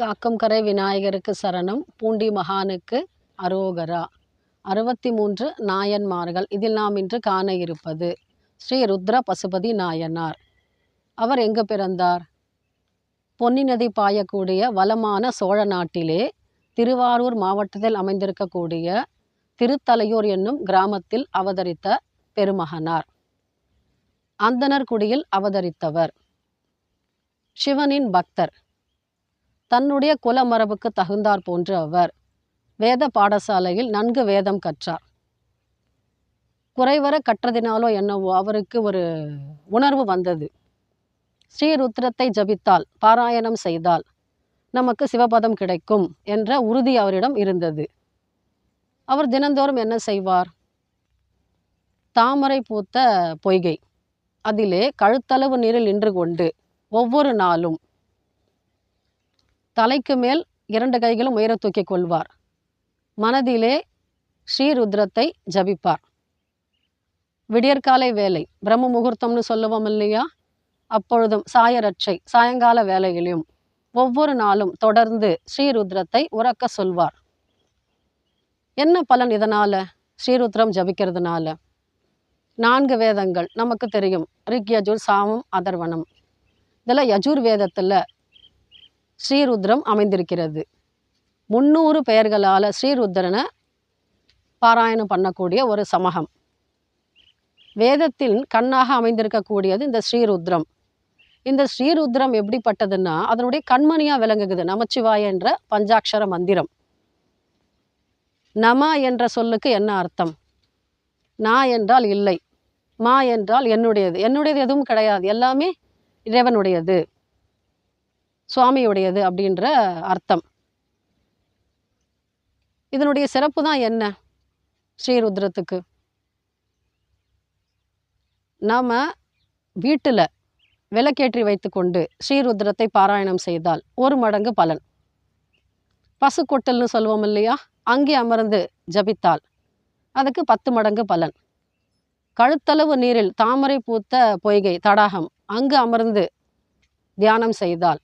காக்கம்கரை விநாயகருக்கு சரணம். பூண்டி மகானுக்கு அரோகரா. அறுபத்தி மூன்று நாயன்மார்கள். இதில் நாம் இன்று காண இருப்பது ஸ்ரீ ருத்ர பசுபதி நாயனார். அவர் எங்கு பிறந்தார்? பொன்னி நதி பாயக்கூடிய வளமான சோழ நாட்டிலே திருவாரூர் மாவட்டத்தில் அமைந்திருக்கக்கூடிய திருத்தலையூர் என்னும் கிராமத்தில் அவதரித்த பெருமகனார். அந்தணர் குடியில் அவதரித்தவர். சிவனின் பக்தர். தன்னுடைய குலமரபுக்கு தகுந்தார் போன்று அவர். வேத பாடசாலையில் நன்கு வேதம் கற்றார். குறைவர கற்றதினாலோ என்னவோ அவருக்கு ஒரு உணர்வு வந்தது. ஸ்ரீருத்ரத்தை ஜபித்தால் பாராயணம் செய்தால் நமக்கு சிவபதம் கிடைக்கும் என்ற உறுதி அவரிடம் இருந்தது. அவர் தினந்தோறும் என்ன செய்வார்? தாமரை பூத்த பொய்கை. அதிலே கழுத்தளவு நீரில் நின்று கொண்டு ஒவ்வொரு நாளும் தலைக்கு மேல் இரண்டு கைகளும் உயர தூக்கிக் கொள்வார். மனதிலே ஸ்ரீருத்ரத்தை ஜபிப்பார். விடியற்காலை வேலை பிரம்ம முகூர்த்தம்னு சொல்லுவோம் இல்லையா? அப்பொழுதும் சாயரட்சை சாயங்கால வேலையிலும் ஒவ்வொரு நாளும் தொடர்ந்து ஸ்ரீருத்ரத்தை உறக்க சொல்வார். என்ன பலன் இதனால்? ஸ்ரீருத்ரம் ஜபிக்கிறதுனால. நான்கு வேதங்கள் நமக்கு தெரியும். ரிக் யஜுர் சாமம் அதர்வனம் இதில் யஜுர் வேதத்தில் ஸ்ரீருத்ரம் அமைந்திருக்கிறது. முந்நூறு பெயர்களால் ஸ்ரீருத்ரனை பாராயணம் பண்ணக்கூடிய ஒரு சமகம். வேதத்தின் கண்ணாக அமைந்திருக்கக்கூடியது இந்த ஸ்ரீருத்ரம். இந்த ஸ்ரீருத்ரம் எப்படிப்பட்டதுன்னா அதனுடைய கண்மணியாக விளங்குகிறது நமச்சிவாய என்ற பஞ்சாட்சர மந்திரம். நம என்ற சொல்லுக்கு என்ன அர்த்தம்? நா என்றால் இல்லை. மா என்றால் என்னுடையது. என்னுடையது எதுவும் கிடையாது. எல்லாமே இறைவனுடையது. சுவாமியுடையது அப்படின்ற அர்த்தம். இதனுடைய சிறப்பு தான் என்ன? ஸ்ரீருத்ரத்துக்கு. நாம் வீட்டில் விளக்கேற்றி வைத்துக்கொண்டு ஸ்ரீருத்ரத்தை பாராயணம் செய்தால் ஒரு மடங்கு பலன். பசுக்கொட்டல்னு சொல்லுவோம் இல்லையா? அங்கே அமர்ந்து ஜபித்தால் அதுக்கு பத்து மடங்கு பலன். கழுத்தளவு நீரில் தாமரை பூத்த பொய்கை தடாகம் அங்கு அமர்ந்து தியானம் செய்தால்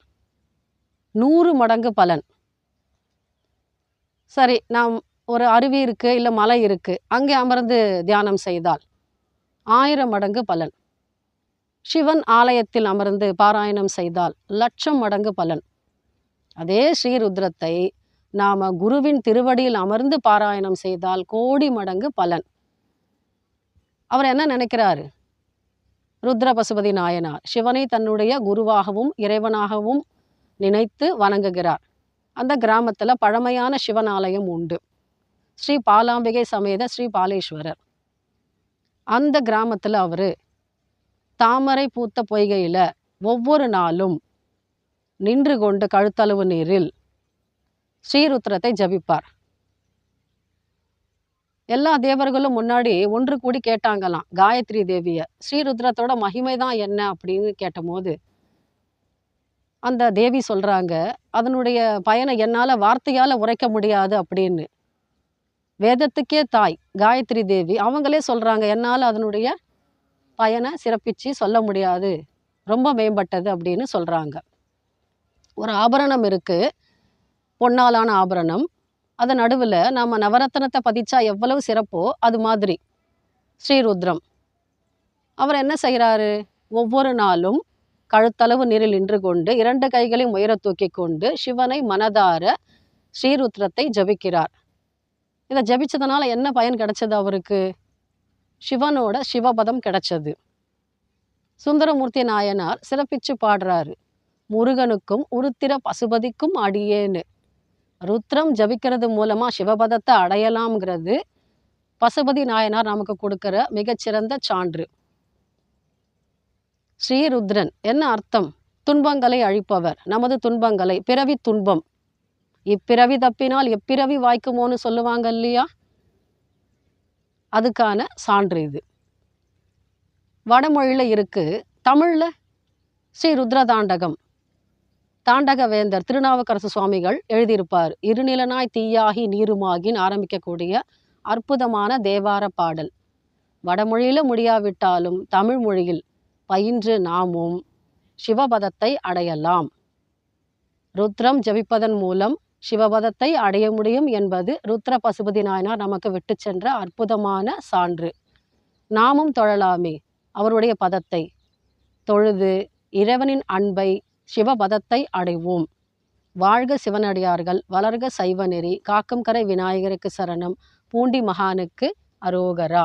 நூறு மடங்கு பலன். சரி நாம் ஒரு அருவி இருக்குது இல்லை மலை இருக்குது அங்கே அமர்ந்து தியானம் செய்தால் ஆயிரம் மடங்கு பலன். சிவன் ஆலயத்தில் அமர்ந்து பாராயணம் செய்தால் லட்சம் மடங்கு பலன். அதே ஸ்ரீருத்ரத்தை நாம் குருவின் திருவடியில் அமர்ந்து பாராயணம் செய்தால் கோடி மடங்கு பலன். அவர் என்ன நினைக்கிறாரு? ருத்ர பசுபதி நாயனார் சிவனை தன்னுடைய குருவாகவும் இறைவனாகவும் நினைத்து வணங்குகிறார். அந்த கிராமத்தில் பழமையான சிவன் ஆலயம் உண்டு. ஸ்ரீ பாலாம்பிகை சமேத ஸ்ரீ பாலேஸ்வரர். அந்த கிராமத்தில் அவர் தாமரை பூத்த பொய்கையில் ஒவ்வொரு நாளும் நின்று கொண்டு கழுத்தளவு நீரில் ஸ்ரீருத்ரத்தை ஜபிப்பார். எல்லா தேவர்களும் முன்னாடி ஒன்று கூடி கேட்டாங்களாம் காயத்ரி தேவியை ஸ்ரீருத்ரத்தோட மகிமை தான் என்ன? அப்படின்னு கேட்டபோது அந்த தேவி சொல்கிறாங்க அதனுடைய பயனை என்னால் வார்த்தையால் உரைக்க முடியாது அப்படின்னு. வேதத்துக்கே தாய் காயத்ரி தேவி அவங்களே சொல்கிறாங்க என்னால் அதனுடைய பயனை சிறப்பிச்சு சொல்ல முடியாது ரொம்ப மேம்பட்டது அப்படின்னு சொல்கிறாங்க ஒரு ஆபரணம் இருக்குது பொன்னாலான ஆபரணம். அதை நடுவில் நாம் நவரத்னத்தை பதிச்சா எவ்வளவு சிறப்போ அது மாதிரி ஸ்ரீருத்ரம். அவர் என்ன செய்கிறாரு ஒவ்வொரு நாளும் கழுத்தளவு நீரில் நின்று கொண்டு இரண்டு கைகளையும் உயர தூக்கி கொண்டு சிவனை மனதார ஸ்ரீருத்ரத்தை ஜபிக்கிறார். இதை ஜபிச்சதுனால என்ன பயன் கிடைச்சது அவருக்கு? சிவனோட சிவபதம் கிடைச்சது. சுந்தரமூர்த்தி நாயனார் சிறப்பிச்சு பாடுறாரு. முருகனுக்கும் உருத்திர பசுபதிக்கும் அடியேன்னு. ருத்ரம் ஜபிக்கிறது மூலமாக சிவபதத்தை அடையலாம்ங்கிறது பசுபதி நாயனார் நமக்கு கொடுக்குற மிகச்சிறந்த சான்று. ஸ்ரீருத்ரன். என்ன அர்த்தம்? துன்பங்களை அழிப்பவர். நமது துன்பங்களை பிறவி துன்பம். இப்பிறவி தப்பினால் எப்பிறவி வாய்க்குமோன்னு சொல்லுவாங்க இல்லையா? அதுக்கான சான்று இது. வடமொழியில் இருக்கு தமிழில் ஸ்ரீ ருத்ர தாண்டகம் தாண்டக வேந்தர் திருநாவுக்கரசு சுவாமிகள் எழுதியிருப்பார் இருநிலனாய் தீயாகி நீருமாகின்னு ஆரம்பிக்கக்கூடிய அற்புதமான தேவார பாடல். வடமொழியில் முடியாவிட்டாலும் தமிழ் மொழியில் பயின்று நாமும் சிவபதத்தை அடையலாம். ருத்ரம் ஜபிப்பதன் மூலம் சிவபதத்தை அடைய முடியும் என்பது ருத்ர பசுபதி நாயனார் நமக்கு விட்டு சென்ற அற்புதமான சான்று. நாமும் தொழலாமே அவருடைய பதத்தை. தொழுது இறைவனின் அன்பை சிவபதத்தை அடைவோம். வாழ்க சிவனடியார்கள் வளர்க சைவநெறி காக்கம் கரை விநாயகருக்கு சரணம் பூண்டி மகானுக்கு அரோகரா.